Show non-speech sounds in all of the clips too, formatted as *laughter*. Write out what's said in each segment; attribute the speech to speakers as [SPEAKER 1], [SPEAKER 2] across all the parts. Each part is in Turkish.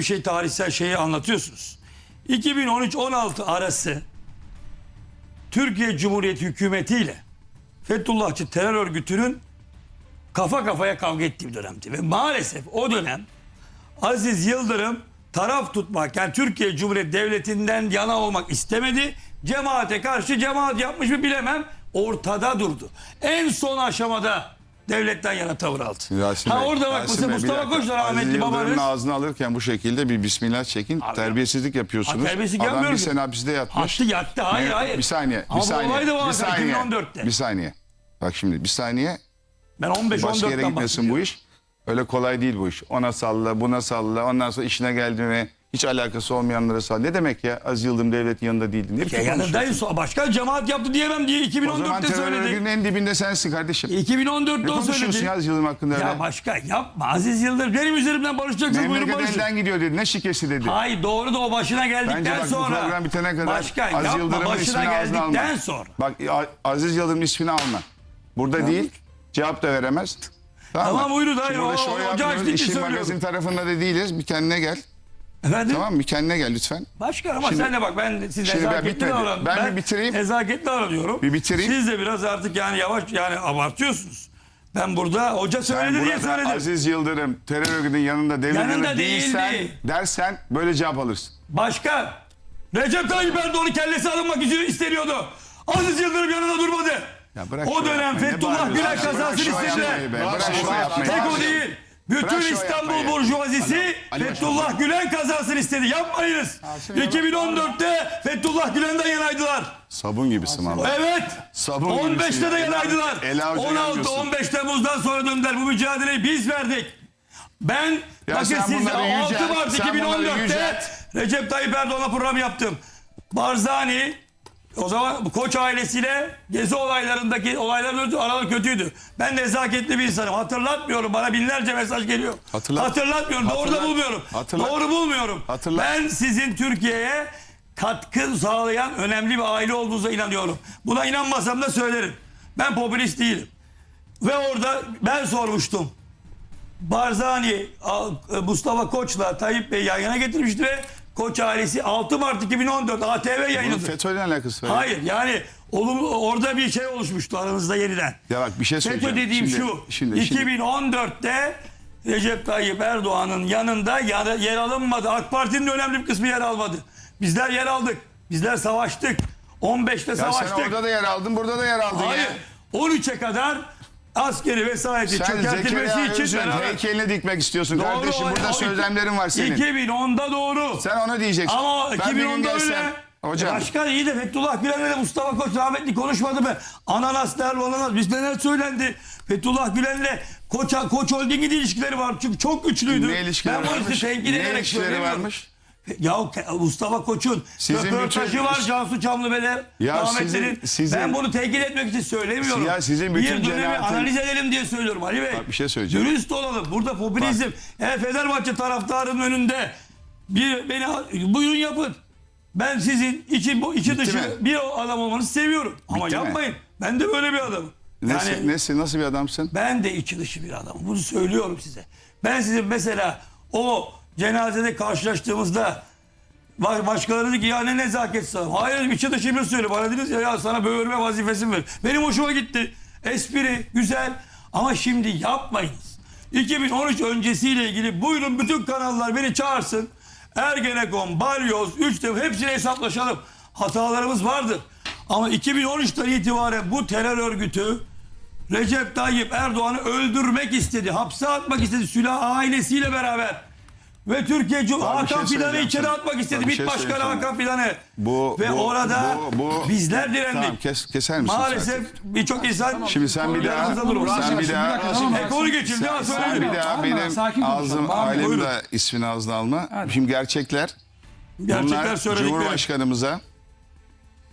[SPEAKER 1] bir şey tarihsel şeyi anlatıyorsunuz. 2013-16 arası Türkiye Cumhuriyeti hükümeti ile Fethullahçı terör örgütünün kafa kafaya kavga ettiği bir dönemdi. Ve maalesef o dönem Aziz Yıldırım taraf tutmak yani Türkiye Cumhuriyeti Devleti'nden yana olmak istemedi. Cemaate karşı cemaat yapmış mı bilemem ortada durdu. En son aşamada devletten yana tavır aldı.
[SPEAKER 2] Yasin
[SPEAKER 1] ha
[SPEAKER 2] Bey,
[SPEAKER 1] orada bak
[SPEAKER 2] Yasin Bey, bir
[SPEAKER 1] Mustafa
[SPEAKER 2] dakika.
[SPEAKER 1] Koç da
[SPEAKER 2] Aziz
[SPEAKER 1] rahmetli
[SPEAKER 2] Yıldırım'ın
[SPEAKER 1] babanız.
[SPEAKER 2] ağzını alırken bu şekilde bir bismillah çekin. terbiyesizlik yapıyorsunuz.
[SPEAKER 1] Ha, terbiyesizlik
[SPEAKER 2] Adam bir
[SPEAKER 1] yapmıyorum.
[SPEAKER 2] sene hapiste yatmış.
[SPEAKER 1] Attı yattı hayır
[SPEAKER 2] Ne-
[SPEAKER 1] hayır.
[SPEAKER 2] Bir saniye.
[SPEAKER 1] Ama
[SPEAKER 2] bir saniye.
[SPEAKER 1] bu olay da
[SPEAKER 2] bir
[SPEAKER 1] var
[SPEAKER 2] saniye.
[SPEAKER 1] 2014'te.
[SPEAKER 2] Bir saniye. Bak şimdi bir saniye.
[SPEAKER 1] Ben
[SPEAKER 2] Başka yere
[SPEAKER 1] 15-14'ten
[SPEAKER 2] gitmesin bu iş. Öyle kolay değil bu iş. Ona salla, buna salla. Ondan sonra işine geldi mi hiç alakası olmayanlara salla. Ne demek ya? Az Yıldırım devletin yanında değildi. Ne biçim
[SPEAKER 1] Ya yanındayım.
[SPEAKER 2] konuşuyorsun?
[SPEAKER 1] sonra Başka cemaat yaptı diyemem diye
[SPEAKER 2] O zaman
[SPEAKER 1] 2014'te
[SPEAKER 2] terör örgütünün en dibinde sensin kardeşim.
[SPEAKER 1] 2014'te
[SPEAKER 2] Ne
[SPEAKER 1] o
[SPEAKER 2] konuşuyorsun
[SPEAKER 1] söyledi.
[SPEAKER 2] ya Az Yıldırım hakkında öyle?
[SPEAKER 1] Ya başka yapma Aziz Yıldırım benim üzerimden barışacaksınız buyurun
[SPEAKER 2] Memleket
[SPEAKER 1] barışın.
[SPEAKER 2] elden gidiyor dedi. Ne şikesi dedi.
[SPEAKER 1] Hayır doğru da o başına geldikten
[SPEAKER 2] Bence bak bu
[SPEAKER 1] sonra.
[SPEAKER 2] program bitene kadar
[SPEAKER 1] başka
[SPEAKER 2] Aziz
[SPEAKER 1] yapma
[SPEAKER 2] Yıldırım'ın
[SPEAKER 1] başına
[SPEAKER 2] ismini ağzına
[SPEAKER 1] geldikten sonra.
[SPEAKER 2] Bak A- Aziz Yıldırım'ın ismini alma. Burada değil. Cevap da veremez. Tamam,
[SPEAKER 1] Tamam,
[SPEAKER 2] mı?
[SPEAKER 1] buyurun,
[SPEAKER 2] Şimdi
[SPEAKER 1] hayır,
[SPEAKER 2] burada
[SPEAKER 1] o-
[SPEAKER 2] şov
[SPEAKER 1] o- o
[SPEAKER 2] yapmıyoruz.
[SPEAKER 1] açtık ki
[SPEAKER 2] İşin
[SPEAKER 1] söylüyorum.
[SPEAKER 2] magazin tarafında da değiliz. Bir kendine gel.
[SPEAKER 1] Efendim?
[SPEAKER 2] Tamam mı? Kendine gel lütfen.
[SPEAKER 1] Başka ama
[SPEAKER 2] Şimdi-
[SPEAKER 1] sen de bak ben siz
[SPEAKER 2] Şimdi ben
[SPEAKER 1] nezaketli
[SPEAKER 2] bitmedi.
[SPEAKER 1] davran.
[SPEAKER 2] Ben bir bitireyim.
[SPEAKER 1] Nezaketli davranıyorum.
[SPEAKER 2] Bir bitireyim.
[SPEAKER 1] Siz de biraz artık yani yavaş yani abartıyorsunuz. Ben burada hoca söyledi diye
[SPEAKER 2] burada
[SPEAKER 1] söyledim.
[SPEAKER 2] Aziz Yıldırım terör örgütünün yanında devlet
[SPEAKER 1] Yanında
[SPEAKER 2] değilsen
[SPEAKER 1] değildi.
[SPEAKER 2] dersen böyle cevap alırsın.
[SPEAKER 1] Başka. Recep Tayyip Erdoğan'ın kellesi alınmak istiyor- isteniyordu. Aziz Yıldırım yanında durmadı.
[SPEAKER 2] Ya bırak
[SPEAKER 1] o dönem
[SPEAKER 2] yapmayı. Ne
[SPEAKER 1] Fethullah
[SPEAKER 2] bağırıyorsun?
[SPEAKER 1] Gülen
[SPEAKER 2] Bırak
[SPEAKER 1] kazasını
[SPEAKER 2] yapmayı be. Bırak yapmayı.
[SPEAKER 1] Tek o değil. Bütün
[SPEAKER 2] Bırak
[SPEAKER 1] İstanbul. Burjuvazisi Fethullah Gülen kazasını istedi. Yapmayınız. 2014'te Fethullah Gülen'den yanaydılar.
[SPEAKER 2] Sabun gibisin valla.
[SPEAKER 1] Evet.
[SPEAKER 2] Sabun
[SPEAKER 1] 15'te
[SPEAKER 2] gibisin
[SPEAKER 1] de
[SPEAKER 2] ya.
[SPEAKER 1] yanaydılar.
[SPEAKER 2] Ele avuca
[SPEAKER 1] 16
[SPEAKER 2] yanıyorsun.
[SPEAKER 1] 15 Temmuz'dan sonra döndüler. Bu mücadeleyi biz verdik. Ben
[SPEAKER 2] Ya
[SPEAKER 1] bakın
[SPEAKER 2] sen
[SPEAKER 1] siz
[SPEAKER 2] bunları
[SPEAKER 1] 6
[SPEAKER 2] yücelt,
[SPEAKER 1] Mart
[SPEAKER 2] sen bunları
[SPEAKER 1] 2014'te
[SPEAKER 2] yücelt.
[SPEAKER 1] Recep Tayyip Erdoğan'la program yaptım. Barzani o zaman Koç ailesiyle gezi olaylarındaki olayların araları kötüydü. Ben nezaketli bir insanım. Hatırlatmıyorum. Bana binlerce mesaj geliyor.
[SPEAKER 2] Hatırlat.
[SPEAKER 1] Hatırlatmıyorum. Doğru da
[SPEAKER 2] Hatırlat.
[SPEAKER 1] bulmuyorum.
[SPEAKER 2] Hatırlat.
[SPEAKER 1] Doğru bulmuyorum.
[SPEAKER 2] Hatırlat.
[SPEAKER 1] Ben sizin Türkiye'ye katkı sağlayan önemli bir aile olduğunuza inanıyorum. Buna inanmasam da söylerim. Ben popülist değilim. Ve orada ben sormuştum. Barzani Mustafa Koç'la Tayyip Bey yan yana getirmişti ve Koç ailesi 6 Mart 2014 ATV
[SPEAKER 2] Bunun
[SPEAKER 1] yayınladı.
[SPEAKER 2] FETÖ'yle alakası var.
[SPEAKER 1] Hayır yani olumlu, orada bir şey oluşmuştu aranızda yeniden.
[SPEAKER 2] Ya bak bir şey söyleyeceğim.
[SPEAKER 1] FETÖ dediğim
[SPEAKER 2] Şimdi-
[SPEAKER 1] şu.
[SPEAKER 2] şimdi- şimdi-
[SPEAKER 1] 2014'te Recep Tayyip Erdoğan'ın yanında yer, yer alınmadı. AK Parti'nin de önemli bir kısmı yer almadı. Bizler yer aldık. Bizler savaştık. 15'te
[SPEAKER 2] Ya sen
[SPEAKER 1] savaştık.
[SPEAKER 2] orada da yer aldın, burada da yer aldın
[SPEAKER 1] Hayır.
[SPEAKER 2] ya.
[SPEAKER 1] 13'e kadar askeri vesayeti
[SPEAKER 2] Sen
[SPEAKER 1] çökertilmesi
[SPEAKER 2] Zekeriya
[SPEAKER 1] için
[SPEAKER 2] Öz'ün
[SPEAKER 1] beraber.
[SPEAKER 2] heykelini dikmek istiyorsun
[SPEAKER 1] Doğru,
[SPEAKER 2] kardeşim. Burada
[SPEAKER 1] o-
[SPEAKER 2] sözlemlerin var senin.
[SPEAKER 1] 2010'da doğru.
[SPEAKER 2] Sen onu diyeceksin.
[SPEAKER 1] Ama
[SPEAKER 2] Ben bir gün
[SPEAKER 1] 2010'da öyle.
[SPEAKER 2] gelsem, Hocam.
[SPEAKER 1] Başka iyi de Fethullah Gülen'le de Mustafa Koç rahmetli konuşmadı mı? Ananas der ananas. Biz neler söylendi. Fethullah Gülen'le Koç, Koç Holding'in ilişkileri var. Çünkü çok güçlüydü.
[SPEAKER 2] Ne ilişkileri
[SPEAKER 1] ben bunu
[SPEAKER 2] varmış?
[SPEAKER 1] size tenkit
[SPEAKER 2] Ne
[SPEAKER 1] ederek
[SPEAKER 2] ilişkileri
[SPEAKER 1] söylemiyorum.
[SPEAKER 2] varmış?
[SPEAKER 1] Ya Mustafa Koç'un
[SPEAKER 2] Sizin
[SPEAKER 1] röportajı
[SPEAKER 2] bütün-
[SPEAKER 1] var Cansu Çamlıbeli
[SPEAKER 2] Ya
[SPEAKER 1] rahmetlinin.
[SPEAKER 2] sizin- sizin-
[SPEAKER 1] ben bunu tenkit etmek için söylemiyorum.
[SPEAKER 2] Ya sizin bütün
[SPEAKER 1] bir dönemi
[SPEAKER 2] cenahın-
[SPEAKER 1] analiz edelim diye söylüyorum Ali Bey.
[SPEAKER 2] Bak bir şey söyleyeceğim.
[SPEAKER 1] Dürüst olalım. Burada popülizm. Eğer Fenerbahçe taraftarının önünde bir beni buyurun yapın. Ben sizin için bu içi dışı
[SPEAKER 2] mi?
[SPEAKER 1] bir adam olmanızı seviyorum. Ama
[SPEAKER 2] Bitti mi?
[SPEAKER 1] yapmayın. Ben de böyle bir adamım.
[SPEAKER 2] Nesi,
[SPEAKER 1] Yani
[SPEAKER 2] nesi, nasıl bir adamsın?
[SPEAKER 1] ben de içi dışı bir adamım. Bunu söylüyorum size. Ben sizin mesela o cenazede karşılaştığımızda baş- başkaları dedi ki ya ne nezaket sana. Hayır içi dışı bir söyle. Bana dediniz ya, ya sana böğürme vazifesi ver. Benim hoşuma gitti. Espri güzel ama şimdi yapmayınız. 2013 öncesiyle ilgili buyurun bütün kanallar beni çağırsın. Ergenekon, Balyoz, 3 de hepsine hesaplaşalım. Hatalarımız vardır. Ama 2013'ten itibaren bu terör örgütü Recep Tayyip Erdoğan'ı öldürmek istedi. Hapse atmak istedi. Sülah ailesiyle beraber. Ve Türkiye Cum Hakan
[SPEAKER 2] şey
[SPEAKER 1] Fidan'ı içeri
[SPEAKER 2] sana.
[SPEAKER 1] atmak istedi. MİT
[SPEAKER 2] şey
[SPEAKER 1] Başkanı Hakan Fidan'ı.
[SPEAKER 2] Bu,
[SPEAKER 1] Ve
[SPEAKER 2] bu,
[SPEAKER 1] orada
[SPEAKER 2] bu, bu,
[SPEAKER 1] bizler direndik.
[SPEAKER 2] Tamam kes, keser misin?
[SPEAKER 1] Maalesef birçok insan
[SPEAKER 2] Şimdi sen bir daha,
[SPEAKER 1] durun.
[SPEAKER 2] sen bir daha,
[SPEAKER 1] E, konu geçildi
[SPEAKER 2] sen
[SPEAKER 1] söyledim.
[SPEAKER 2] bir daha
[SPEAKER 3] Tamam,
[SPEAKER 2] benim ağzım,
[SPEAKER 3] Tamam,
[SPEAKER 2] ailemin de ismini ağzına alma. Şimdi gerçekler,
[SPEAKER 1] Gerçekler
[SPEAKER 2] bunlar. Cumhurbaşkanımıza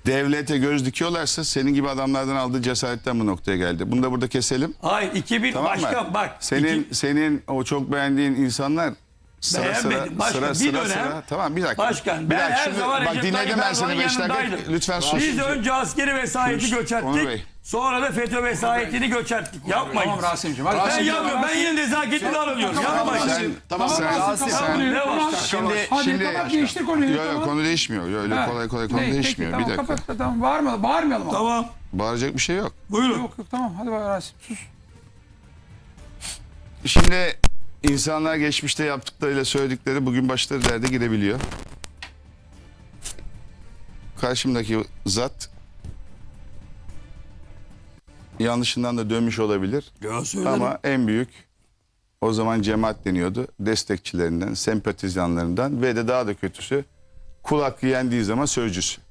[SPEAKER 2] devlete göz dikiyorlarsa senin gibi adamlardan aldığı cesaretten bu noktaya geldi. Bunu da burada keselim.
[SPEAKER 1] Hayır 2000
[SPEAKER 2] Tamam
[SPEAKER 1] başka bak.
[SPEAKER 2] Senin
[SPEAKER 1] iki-
[SPEAKER 2] senin o çok beğendiğin insanlar Sıra sıra,
[SPEAKER 1] Beğenmedim. Başkan,
[SPEAKER 2] sıra,
[SPEAKER 1] bir
[SPEAKER 2] sıra,
[SPEAKER 1] dönem-
[SPEAKER 2] sıra. Tamam bir dakika.
[SPEAKER 1] Başkan
[SPEAKER 2] bir
[SPEAKER 1] ben
[SPEAKER 2] dakika.
[SPEAKER 1] her
[SPEAKER 2] Şimdi
[SPEAKER 1] zaman
[SPEAKER 2] bak
[SPEAKER 1] Recep
[SPEAKER 2] dinledim
[SPEAKER 1] Tayyip
[SPEAKER 2] ben seni
[SPEAKER 1] Erdoğan'ın
[SPEAKER 2] 5 dakika. Lütfen sus.
[SPEAKER 1] Biz önce askeri vesayeti
[SPEAKER 2] Sus, Onur
[SPEAKER 1] göçerttik. Sonra da FETÖ vesayetini göçerttik. Yapmayın.
[SPEAKER 3] Tamam Rasim'ciğim. Hadi.
[SPEAKER 1] Ben
[SPEAKER 3] Rasim'ciğim,
[SPEAKER 1] yapmıyorum. Ben yine nezaketli davranıyorum. Yapmayın.
[SPEAKER 2] Sen,
[SPEAKER 4] Tamam,
[SPEAKER 2] sen,
[SPEAKER 4] Rasim,
[SPEAKER 2] sen,
[SPEAKER 3] Konuyu
[SPEAKER 1] Ne
[SPEAKER 3] kapat.
[SPEAKER 1] başkan?
[SPEAKER 2] Şimdi,
[SPEAKER 3] Hadi
[SPEAKER 2] şimdi,
[SPEAKER 3] kapat değiştir konuyu.
[SPEAKER 2] Yok yok
[SPEAKER 3] tamam.
[SPEAKER 2] konu değişmiyor. Yok, öyle
[SPEAKER 3] Ha.
[SPEAKER 2] kolay kolay konu
[SPEAKER 3] Ne,
[SPEAKER 2] değişmiyor. Bir dakika.
[SPEAKER 3] Kapat, tamam bağırma, bağırmayalım ama.
[SPEAKER 1] Tamam.
[SPEAKER 2] Bağıracak bir şey yok.
[SPEAKER 1] Buyurun.
[SPEAKER 3] Yok yok tamam hadi bak Rasim sus.
[SPEAKER 2] Şimdi insanlar geçmişte yaptıklarıyla söyledikleri bugün başları derde girebiliyor. Karşımdaki zat yanlışından da dönmüş olabilir.
[SPEAKER 1] Ya söylerim.
[SPEAKER 2] Ama en büyük o zaman cemaat deniyordu. Destekçilerinden, sempatizanlarından ve de daha da kötüsü kul hakkı yendiği zaman sözcüsü.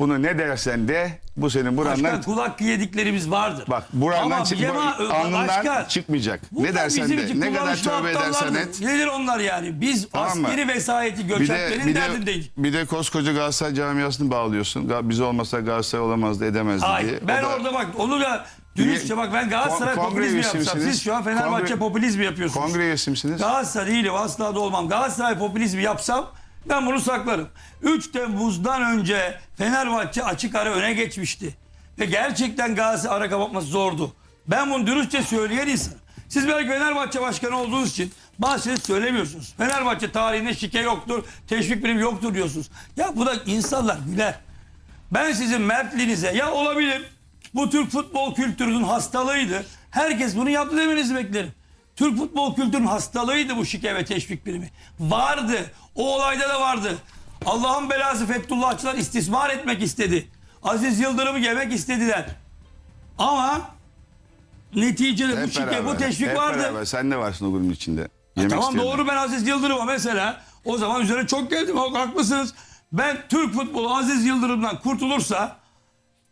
[SPEAKER 2] Bunu ne dersen de bu senin burandan
[SPEAKER 1] Başkan kulak yediklerimiz vardır.
[SPEAKER 2] bak burandan çık, bu- alnından
[SPEAKER 1] başkan,
[SPEAKER 2] çıkmayacak. Ne dersen de ne kadar tövbe edersen et.
[SPEAKER 1] Nedir onlar yani? Biz
[SPEAKER 2] Tamam mı?
[SPEAKER 1] askeri vesayeti
[SPEAKER 2] Bir de,
[SPEAKER 1] göçertmenin
[SPEAKER 2] bir, de,
[SPEAKER 1] derdindeyiz.
[SPEAKER 2] bir de koskoca Galatasaray camiasını bağlıyorsun. Biz olmasa Galatasaray olamazdı edemezdi diye.
[SPEAKER 1] Hayır.
[SPEAKER 2] O
[SPEAKER 1] Ben
[SPEAKER 2] da-
[SPEAKER 1] orada bak onu da dürüstçe bak ben Galatasaray
[SPEAKER 2] Kon-
[SPEAKER 1] popülizmi yapsam. Siz şu an Fenerbahçe
[SPEAKER 2] Kongre-
[SPEAKER 1] popülizmi yapıyorsunuz.
[SPEAKER 2] Kongre üyesi misiniz?
[SPEAKER 1] Galatasaray değilim asla da olmam. Galatasaray popülizmi yapsam ben bunu saklarım. 3 Temmuz'dan önce Fenerbahçe açık ara öne geçmişti. Ve gerçekten Galatasaray ara kapatması zordu. Ben bunu dürüstçe söyleyen insan. Siz belki Fenerbahçe başkanı olduğunuz için bazı söylemiyorsunuz. Fenerbahçe tarihinde şike yoktur, teşvik birimi yoktur diyorsunuz. Ya bu da insanlar güler. Ben sizin mertliğinize ya olabilir bu Türk futbol kültürünün hastalığıydı. Herkes bunu yaptı demenizi beklerim. Türk futbol kültürünün hastalığıydı bu şike ve teşvik birimi. Vardı. O olayda da vardı. Allah'ın belası Fethullahçılar istismar etmek istedi. Aziz Yıldırım'ı yemek istediler. Ama neticede bu
[SPEAKER 2] Hep
[SPEAKER 1] şike
[SPEAKER 2] beraber,
[SPEAKER 1] bu teşvik
[SPEAKER 2] hep
[SPEAKER 1] vardı.
[SPEAKER 2] beraber. Sen de varsın o grubun içinde. Yemek
[SPEAKER 1] Tamam
[SPEAKER 2] isteyenler.
[SPEAKER 1] doğru ben Aziz Yıldırım'a mesela o zaman üzerine çok geldim. Haklısınız. Ben Türk futbolu Aziz Yıldırım'dan kurtulursa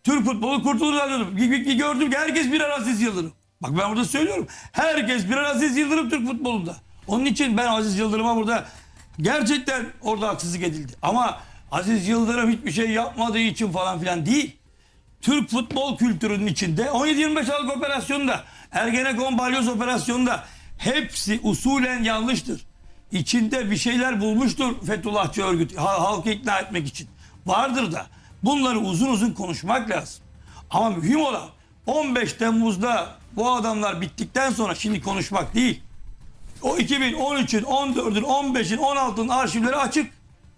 [SPEAKER 1] Türk futbolu kurtulur zannediyordum. Gördüm ki herkes birer Aziz Yıldırım. Bak ben burada söylüyorum. Herkes birer Aziz Yıldırım Türk futbolunda. Onun için ben Aziz Yıldırım'a burada gerçekten orada haksızlık edildi. Ama Aziz Yıldırım hiçbir şey yapmadığı için falan filan değil. Türk futbol kültürünün içinde 17-25 Aralık operasyonunda, Ergenekon Balyoz operasyonunda hepsi usulen yanlıştır. İçinde bir şeyler bulmuştur Fethullahçı örgüt ha- halkı ikna etmek için. Vardır da bunları uzun uzun konuşmak lazım. Ama mühim olan 15 Temmuz'da bu adamlar bittikten sonra şimdi konuşmak değil. O 2013'ün, 14'ün, 15'in, 16'ın arşivleri açık.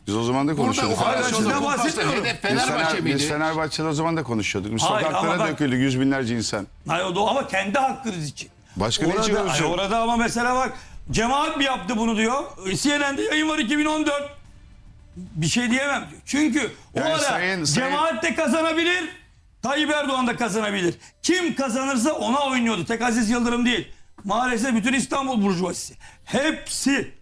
[SPEAKER 2] Biz o zaman da
[SPEAKER 4] Burada
[SPEAKER 2] konuşuyorduk.
[SPEAKER 1] Hala
[SPEAKER 4] operasyonda
[SPEAKER 1] sizden
[SPEAKER 4] Kumpas'ta
[SPEAKER 1] bahsetmiyorum.
[SPEAKER 4] hedef
[SPEAKER 2] Biz,
[SPEAKER 4] Fenerbahçe
[SPEAKER 2] Fener, biz
[SPEAKER 4] miydi?
[SPEAKER 2] Fenerbahçe'de o zaman da konuşuyorduk. Biz
[SPEAKER 1] Hayır, ama
[SPEAKER 2] sokaklara
[SPEAKER 1] bak-
[SPEAKER 2] döküldük yüz binlerce insan.
[SPEAKER 1] Hayır o da ama kendi hakkınız için.
[SPEAKER 2] Başka ne için
[SPEAKER 1] orada, orada ama mesela bak cemaat mi yaptı bunu diyor. CNN'de yayın var 2014. Bir şey diyemem diyor. Çünkü o
[SPEAKER 2] Yani
[SPEAKER 1] ara
[SPEAKER 2] sayın- sayın-
[SPEAKER 1] cemaat de kazanabilir. Tayyip Erdoğan da kazanabilir. Kim kazanırsa ona oynuyordu. Tek Aziz Yıldırım değil. Maalesef bütün İstanbul burjuvazisi. Hepsi.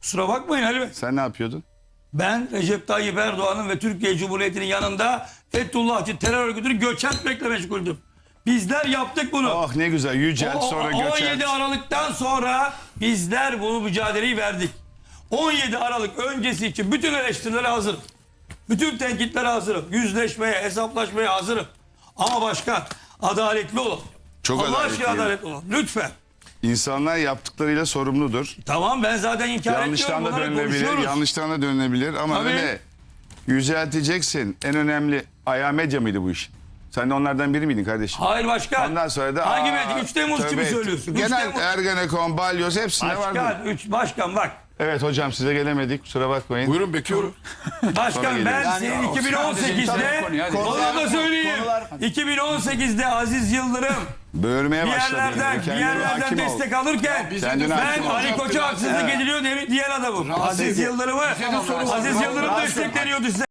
[SPEAKER 1] Kusura bakmayın Ali Bey.
[SPEAKER 2] Sen ne yapıyordun?
[SPEAKER 1] Ben Recep Tayyip Erdoğan'ın ve Türkiye Cumhuriyeti'nin yanında Fethullahçı terör örgütünü göçertmekle meşguldüm. Bizler yaptık bunu.
[SPEAKER 2] Oh ne güzel yücelt
[SPEAKER 1] O-
[SPEAKER 2] sonra göçert.
[SPEAKER 1] 17 Aralık'tan sonra bizler bu mücadeleyi verdik. 17 Aralık öncesi için bütün eleştirilere hazırım. Bütün tenkitlere hazırım. Yüzleşmeye, hesaplaşmaya hazırım. Ama başkan adaletli olun.
[SPEAKER 2] Çok
[SPEAKER 1] Allah
[SPEAKER 2] adaletliyim.
[SPEAKER 1] adaletli olun. Lütfen.
[SPEAKER 2] İnsanlar yaptıklarıyla sorumludur.
[SPEAKER 1] Tamam ben zaten inkar
[SPEAKER 2] Yanlıştan da dönülebilir, yanlıştan da dönülebilir ama
[SPEAKER 1] Tabii.
[SPEAKER 2] öyle yücelteceksin. En önemli ayağı medya mıydı bu iş? Sen de onlardan biri miydin kardeşim?
[SPEAKER 1] Hayır başkan.
[SPEAKER 2] Ondan sonra da
[SPEAKER 1] Hangi medya? 3 Temmuz gibi söylüyorsun. 3
[SPEAKER 2] Genel
[SPEAKER 1] Temmuz.
[SPEAKER 2] Ergenekon, Balyoz hepsinde vardı.
[SPEAKER 1] Başkan, üç, başkan bak.
[SPEAKER 2] Evet hocam size gelemedik kusura bakmayın.
[SPEAKER 4] Buyurun bekliyorum. *laughs*
[SPEAKER 1] Başkan ben
[SPEAKER 2] Yani
[SPEAKER 1] senin
[SPEAKER 3] o- sadece tabii
[SPEAKER 1] 2018'de
[SPEAKER 3] konuyu, hadi.
[SPEAKER 1] onu da söyleyeyim. 2018'de Aziz Yıldırım
[SPEAKER 2] Böğürmeye
[SPEAKER 1] bir
[SPEAKER 2] başladı.
[SPEAKER 1] yerlerden, bir
[SPEAKER 2] Kendine
[SPEAKER 1] yerlerden
[SPEAKER 2] hakim ol.
[SPEAKER 1] destek alırken
[SPEAKER 2] Kendine
[SPEAKER 1] ben
[SPEAKER 2] hakim ol.
[SPEAKER 1] Ali Koç'a haksızlık ediliyor diye- diyen adamım. Aziz Yıldırım'ı. Aziz Yıldırım destekleniyordu size.